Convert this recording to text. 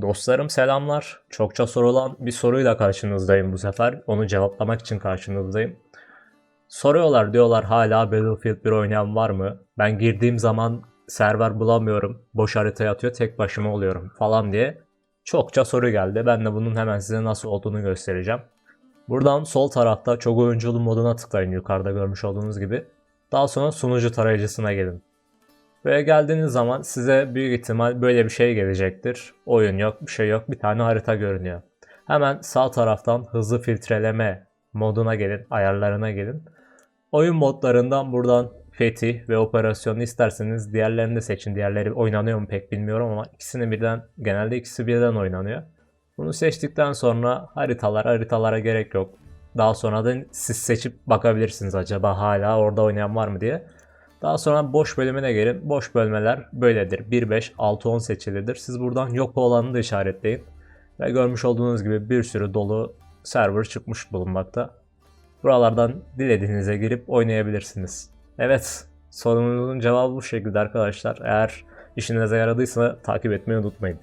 Dostlarım selamlar. Çokça sorulan bir soruyla karşınızdayım bu sefer. Onu cevaplamak için karşınızdayım. Soruyorlar diyorlar hala Battlefield 1 oynayan var mı? Ben girdiğim zaman server bulamıyorum. Boş haritaya atıyor tek başıma oluyorum falan diye. Çokça soru geldi. Ben de bunun hemen size nasıl olduğunu göstereceğim. Buradan sol tarafta çok oyunculu moduna tıklayın yukarıda görmüş olduğunuz gibi. Daha sonra sunucu tarayıcısına gelin. Ve geldiğiniz zaman size büyük ihtimal böyle bir şey gelecektir. Oyun yok, bir şey yok, bir tane harita görünüyor. Hemen sağ taraftan hızlı filtreleme moduna gelin, ayarlarına gelin. Oyun modlarından buradan fetih ve operasyonu isterseniz diğerlerini de seçin. Diğerleri oynanıyor mu pek bilmiyorum ama ikisini birden, genelde ikisi birden oynanıyor. Bunu seçtikten sonra haritalar, haritalara gerek yok. Daha sonra da siz seçip bakabilirsiniz acaba hala orada oynayan var mı diye. Daha sonra boş bölümüne gelin. Boş bölmeler böyledir. 1, 5, 6, 10 seçilidir. Siz buradan yok olanı da işaretleyin. Ve görmüş olduğunuz gibi bir sürü dolu server çıkmış bulunmakta. Buralardan dilediğinize girip oynayabilirsiniz. Evet, sorunuzun cevabı bu şekilde arkadaşlar. Eğer işinize yaradıysa takip etmeyi unutmayın.